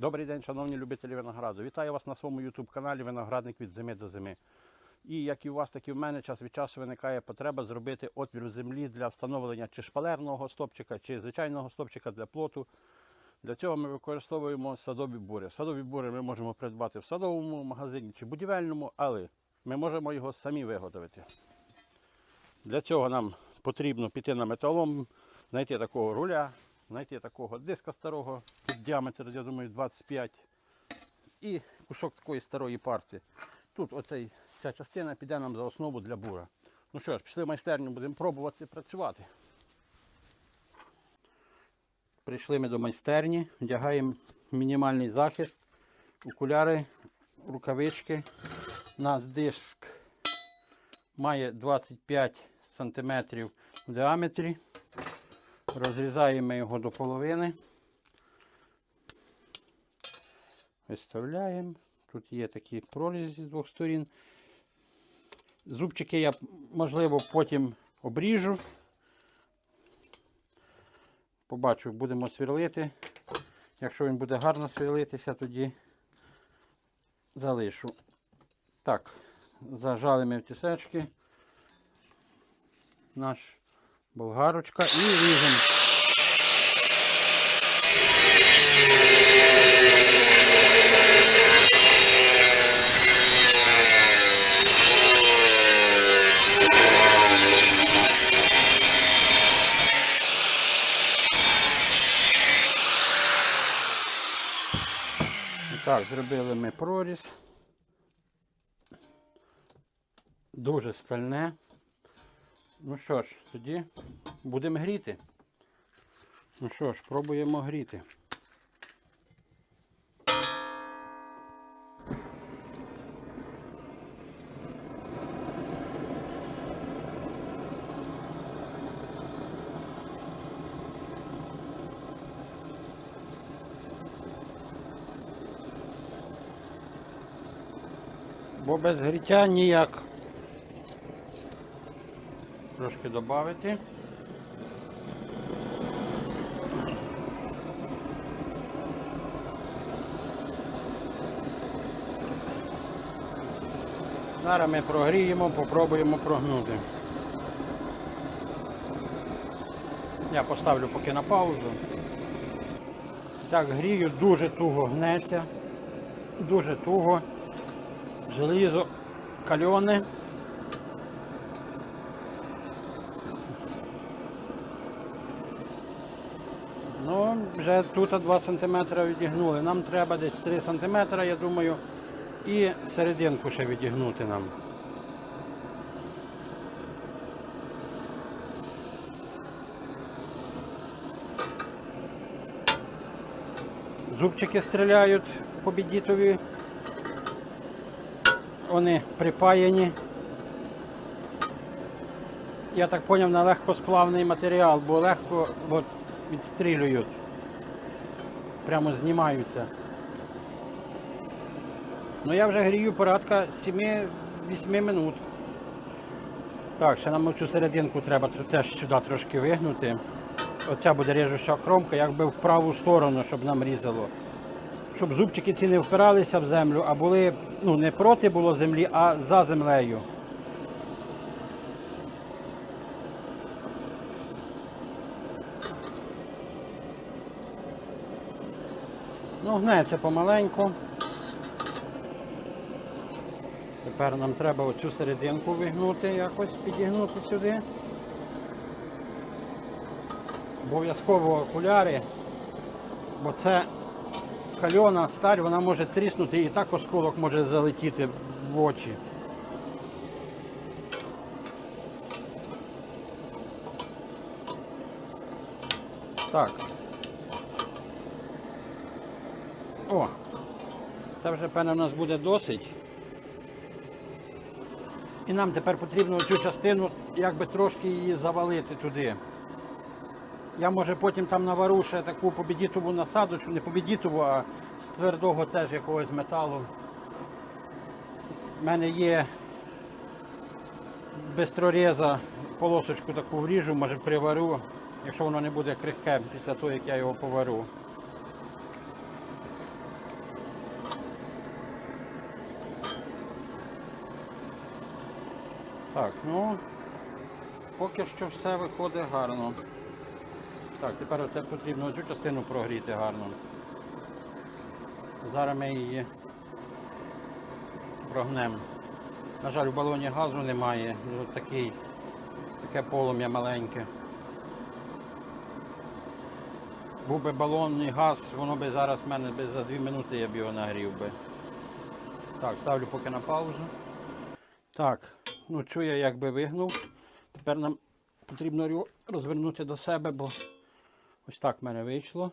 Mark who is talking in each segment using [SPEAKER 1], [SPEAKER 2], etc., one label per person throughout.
[SPEAKER 1] Добрий день, шановні любителі винограду. Вітаю вас на своєму YouTube каналі Виноградник від зими до зими. І як і у вас, так і в мене час від часу виникає потреба зробити отвір в землі для встановлення чи шпалерного стопчика, чи звичайного стопчика для плоту. Для цього ми використовуємо садові бури. Садові бури ми можемо придбати в садовому магазині чи будівельному, але ми можемо його самі виготовити. Для цього нам потрібно піти на металом, знайти такого руля, знайти такого диска старого, тут діаметр, я думаю, 25 і кусок такої старої парти. Тут оцей, ця частина піде нам за основу для бура. Ну що ж, пішли в майстерню, будемо пробувати працювати. Прийшли ми до майстерні, вдягаємо мінімальний захист, окуляри, рукавички. У нас диск має 25 см в діаметрі. Розрізаємо його до половини. Виставляємо. Тут є такі прорізі з двох сторін. Зубчики я, можливо, потім обріжу. Побачу, будемо сверлити. Якщо він буде гарно сверлитися, тоді залишу. Так, зажали ми в тісечки. Наш болгарочка і ріжемо. Так, зробили ми проріз. Дуже стальне. Ну що ж, тоді будемо гріти. Ну що ж, пробуємо гріти. Бо без гріття ніяк. Трошки додати. Зараз ми прогріємо, попробуємо прогнути. Я поставлю поки на паузу. Так, грію, дуже туго гнеться, дуже туго. Желізо кальоне. Ну, вже тут 2 см відігнули. Нам треба десь 3 см, я думаю, і серединку ще відігнути нам. Зубчики стріляють по бідітові. Вони припаяні. Я так зрозумів, на легкосплавний матеріал, бо легко от, відстрілюють. Прямо знімаються. Ну я вже грію порядка 7-8 минут. Так, ще нам цю серединку треба теж сюди трошки вигнути. Оця буде режуща кромка, якби в праву сторону, щоб нам різало. Щоб зубчики ці не впиралися в землю, а були ну, не проти було землі, а за землею. Ну, гнеться помаленьку. Тепер нам треба оцю серединку вигнути, якось підігнути сюди. Обов'язково окуляри, бо це кальона сталь, вона може тріснути і так осколок може залетіти в очі. Так. О, це вже, певно, у нас буде досить. І нам тепер потрібно цю частину якби трошки її завалити туди. Я може потім там навару ще таку побідітову насадочку, не побідітову, а з твердого теж якогось металу. У мене є бистрореза, полосочку таку вріжу, може приварю, якщо воно не буде крихке після того, як я його поварю. Ну поки що все виходить гарно. Так, тепер це потрібно цю частину прогріти гарно. Зараз ми її прогнемо. На жаль, у балоні газу немає. Ось такий, таке полум'я маленьке. Був би балонний газ, воно би зараз в мене би за 2 минути я б його нагрів би. Так, ставлю поки на паузу. Так, ну цю я якби вигнув. Тепер нам потрібно розвернути до себе, бо ось так в мене вийшло.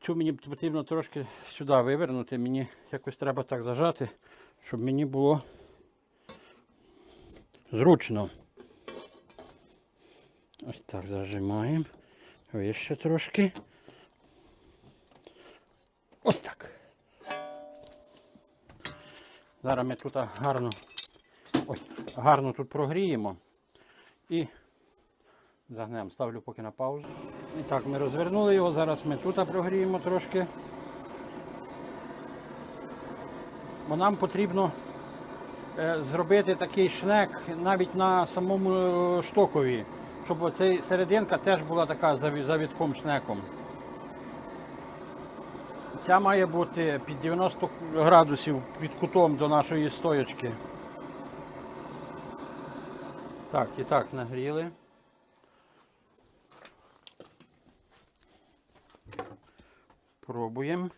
[SPEAKER 1] Цю мені потрібно трошки сюди вивернути, мені якось треба так зажати, щоб мені було зручно. Ось так зажимаємо. Вище трошки. Ось так. Зараз ми тут гарно, ой, гарно тут прогріємо і загнемо. Ставлю поки на паузу. І так, ми розвернули його, зараз ми тут прогріємо трошки. Бо нам потрібно е, зробити такий шнек навіть на самому е, штокові, щоб оцей серединка теж була така заві- завітком шнеком. Ця має бути під 90 градусів під кутом до нашої стоячки. Так, і так нагріли. Пробуємо.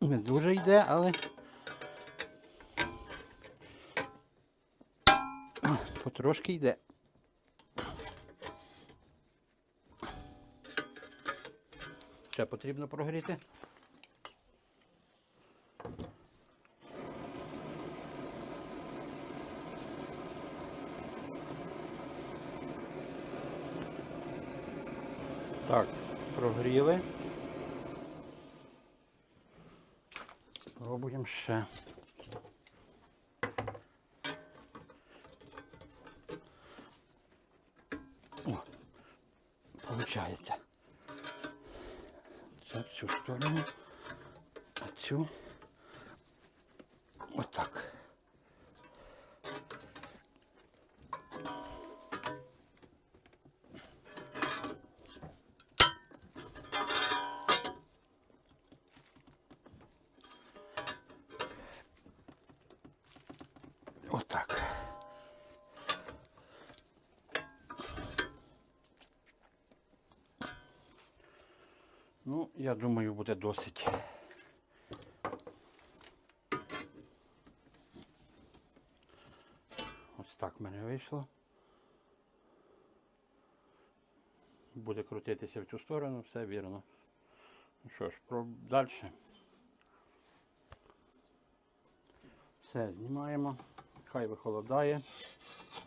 [SPEAKER 1] Не дуже йде, але потрошки йде. Ще потрібно прогріти. Так, прогріли. Пробуємо ще. О, получається. Це в цю сторону, а цю досить. Ось так в мене вийшло. Буде крутитися в цю сторону, все вірно. Ну що ж, про далі. Все, знімаємо. Хай вихолодає.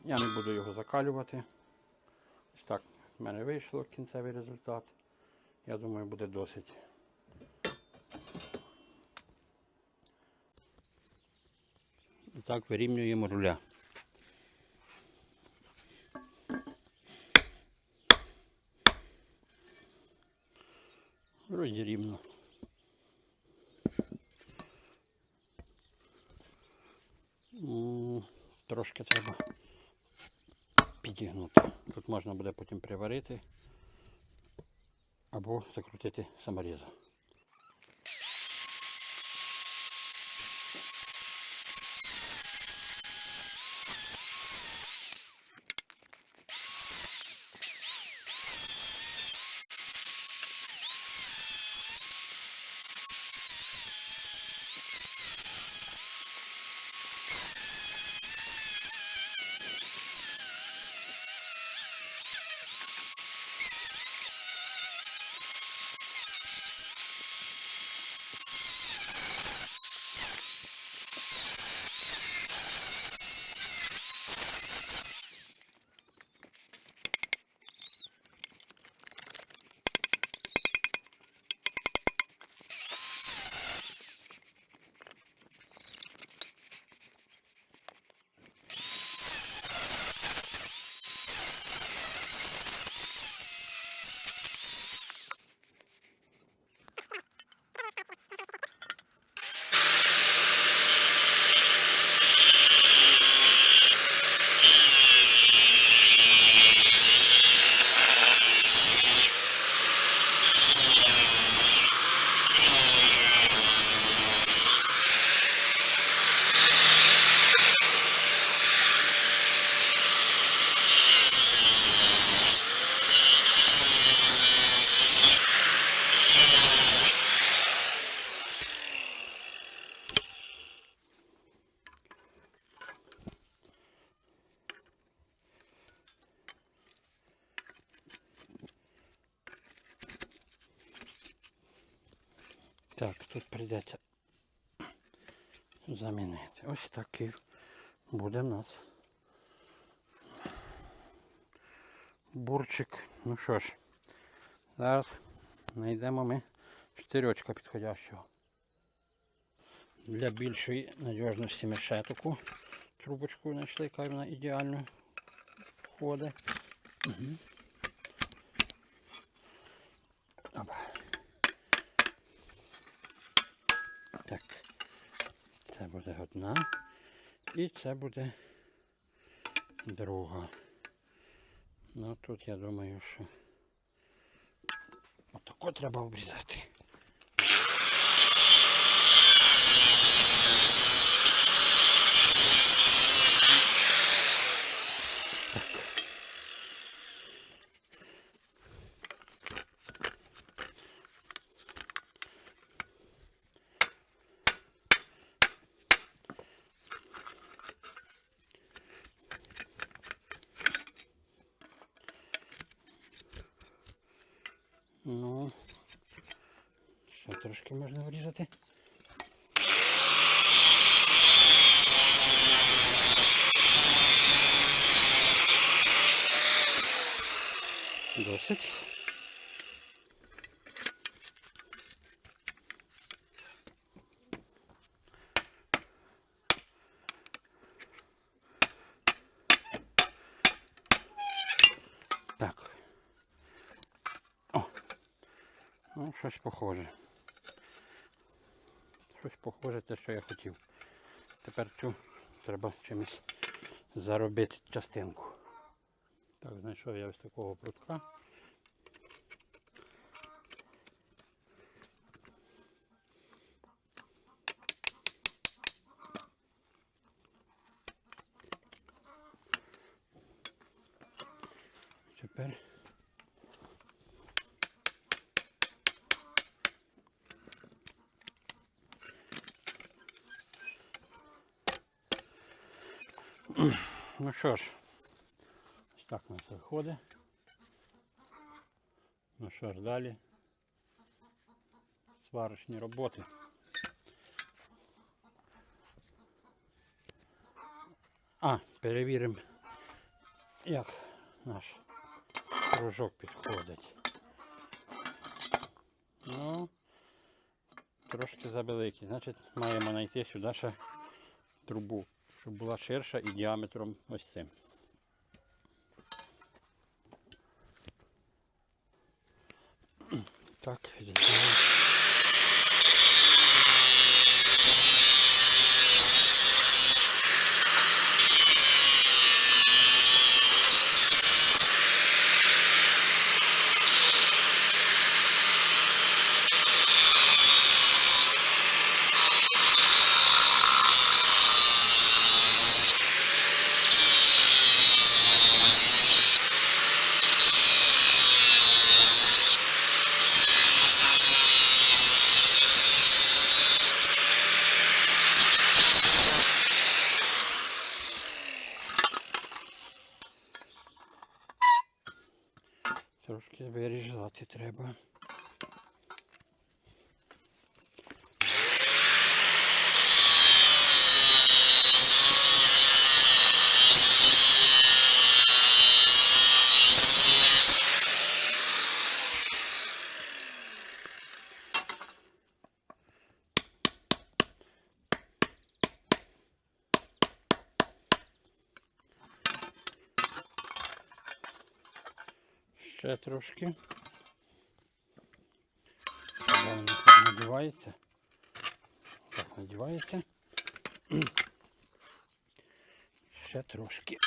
[SPEAKER 1] Я не буду його закалювати. Ось так в мене вийшло кінцевий результат. Я думаю, буде досить. Так вирівнюємо руля. Вроді рівно. Трошки треба підігнути. Тут можна буде потім приварити або закрутити саморізом. Буде в нас бурчик. Ну що ж, зараз знайдемо ми штирьочка підходящого. Для більшої надіжності ми трубочку знайшли, яка вона ідеально входить. Угу. Так. Це буде одна. І це буде друга. Ну тут я думаю, що отако треба обрізати. Ну, ще трошки можна врізати. Досить. Так. О, Ну, щось похоже. Щось похоже те, що я хотів. Тепер цю треба чимось заробити частинку. Так, знайшов я ось такого прутка. Тепер Ну що ж, ось так у нас виходить. Ну що ж, далі. Сварочні роботи. А, перевіримо, як наш кружок підходить. Ну, трошки забеликий. Значить, маємо знайти сюди ще трубу щоб була ширша і діаметром ось цим. Так, треба. Ще трошки. Правильно так надівається. Так, надівається. Ще трошки.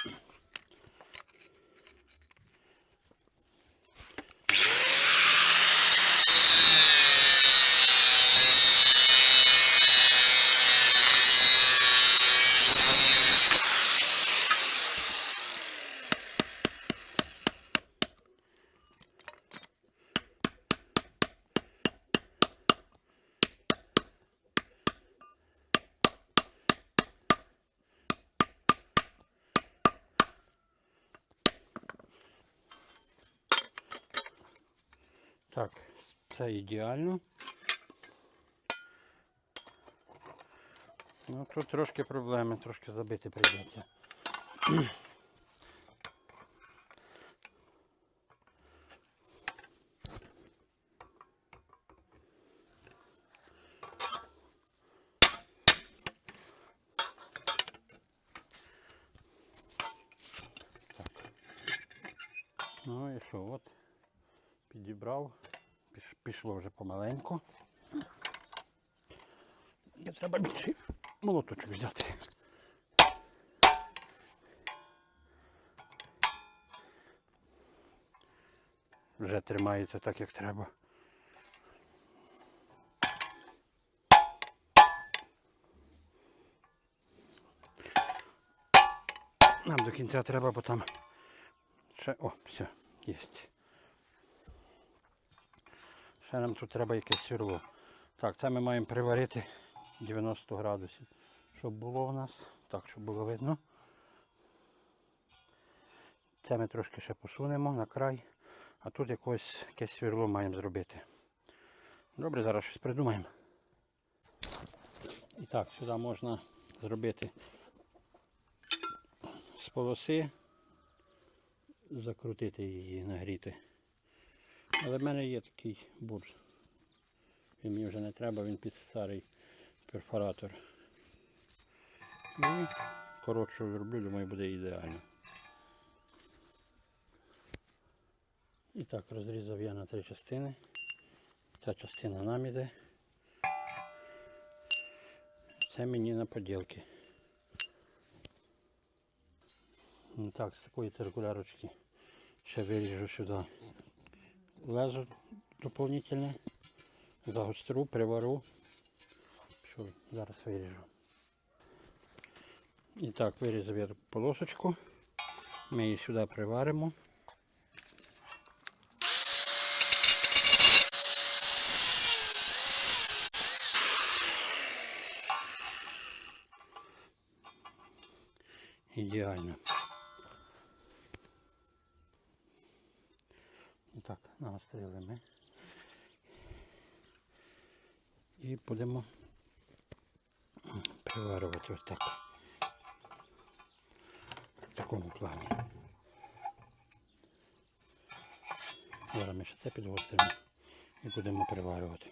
[SPEAKER 1] Так, це ідеально. Ну, Тут трошки проблеми, трошки забити прийдеться. Пішло вже помаленьку. І треба більший молоточок взяти. Вже тримається так, як треба. Нам до кінця треба, бо там ще... О, все, є. Ще нам тут треба якесь сверло. Так, це ми маємо приварити 90 градусів. Щоб було у нас. Так, щоб було видно. Це ми трошки ще посунемо на край. А тут якось якесь сверло маємо зробити. Добре, зараз щось придумаємо. І так, сюди можна зробити з полоси, закрутити її, нагріти. Але в мене є такий бурж. Він мені вже не треба, він під старий перфоратор. І коротше роблю, думаю, буде ідеально. І так, розрізав я на три частини. Ця частина нам іде. Це мені на поділки. Так, з такої циркулярочки ще виріжу сюди лезо доповнительне. Загостру, привару. Що зараз виріжу. І так, вирізав я полосочку. Ми її сюди приваримо. Ідеально. Так, нагострили ми. І будемо приварювати ось так. В такому плані. Зараз ми ще це підгостримо і будемо приварювати.